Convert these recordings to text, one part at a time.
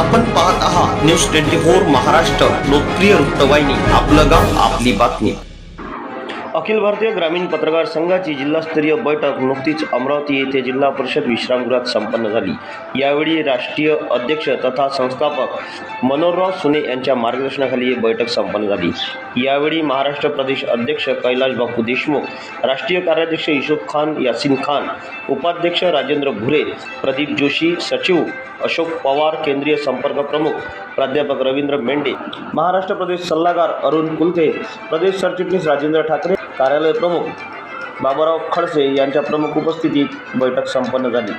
आपण पाहत आहात न्यूज ट्वेंटी फोर महाराष्ट्र लोकप्रिय वृत्तवाहिनी आपलं गाव आपली बातमी. अखिल भारतीय ग्रामीण पत्रकार संघाची जिल्हास्तरीय बैठक नुकतीच अमरावती येथे जिल्हा परिषद विश्रामगृहात संपन्न झाली. यावेळी राष्ट्रीय अध्यक्ष तथा संस्थापक मनोहरराव सुने यांच्या मार्गदर्शनाखाली ही बैठक संपन्न झाली. यावेळी महाराष्ट्र प्रदेश अध्यक्ष कैलाश बापू देशमुख राष्ट्रीय कार्याध्यक्ष युसुफ खान यासिन खान उपाध्यक्ष राजेंद्र भुरे प्रदीप जोशी सचिव अशोक पवार केंद्रीय संपर्क प्रमुख प्राध्यापक रवींद्र मेंढे महाराष्ट्र प्रदेश सल्लागार अरुण कुलथे प्रदेश सरचिटणीस राजेंद्र ठाकरे कार्यालय प्रमुख बाबाराव खडसे यांच्या प्रमुख उपस्थितीत बैठक संपन्न झाली.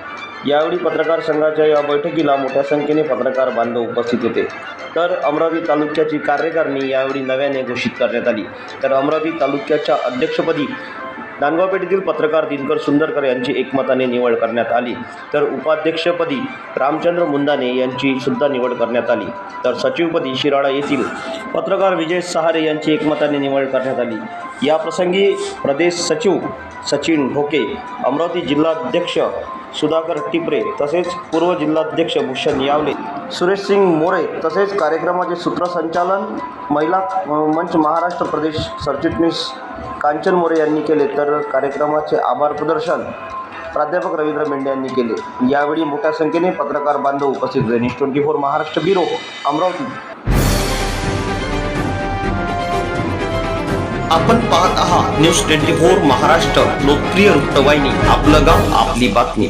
यावेळी पत्रकार संघाच्या या बैठकीला मोठ्या संख्येने पत्रकार बांधव उपस्थित होते. तर अमरावती तालुक्याची कार्यकारिणी यावेळी नव्याने घोषित करण्यात आली. तर अमरावती तालुक्याच्या अध्यक्षपदी नांदगाव पेठेतील पत्रकार दिनकर सुंदरकर यांची एकमताने निवड करण्यात आली. तर उपाध्यक्षपदी रामचंद्र मुंदाने यांची सुद्धा निवड करण्यात आली. तर सचिवपदी शिराळा येथील पत्रकार विजय सहारे यांची एकमताने निवड करण्यात आली. याप्रसंगी प्रदेश सचिव सचिन ढोके अमरावती जिल्हाध्यक्ष सुधाकर टिपरे तसेच पूर्व जिल्हाध्यक्ष भूषण यावले. सुरेश सिंग मोरे तसेच कार्यक्रमाचे सूत्रसंचालन महिला मंच महाराष्ट्र प्रदेश सरचिटणीस कांचन मोरे यांनी केले. तर कार्यक्रमाचे आभार प्रदर्शन प्राध्यापक रवींद्र मेंढे यांनी केले. यावेळी मोठ्या संख्येने पत्रकार बांधव उपस्थित झाले news twenty four Maharashtra bureau Amravati. आपण पाहत आहात न्यूज ट्वेंटी फोर महाराष्ट्र लोकप्रिय वृत्तवाहिनी आपलं गाव आपली बातमी.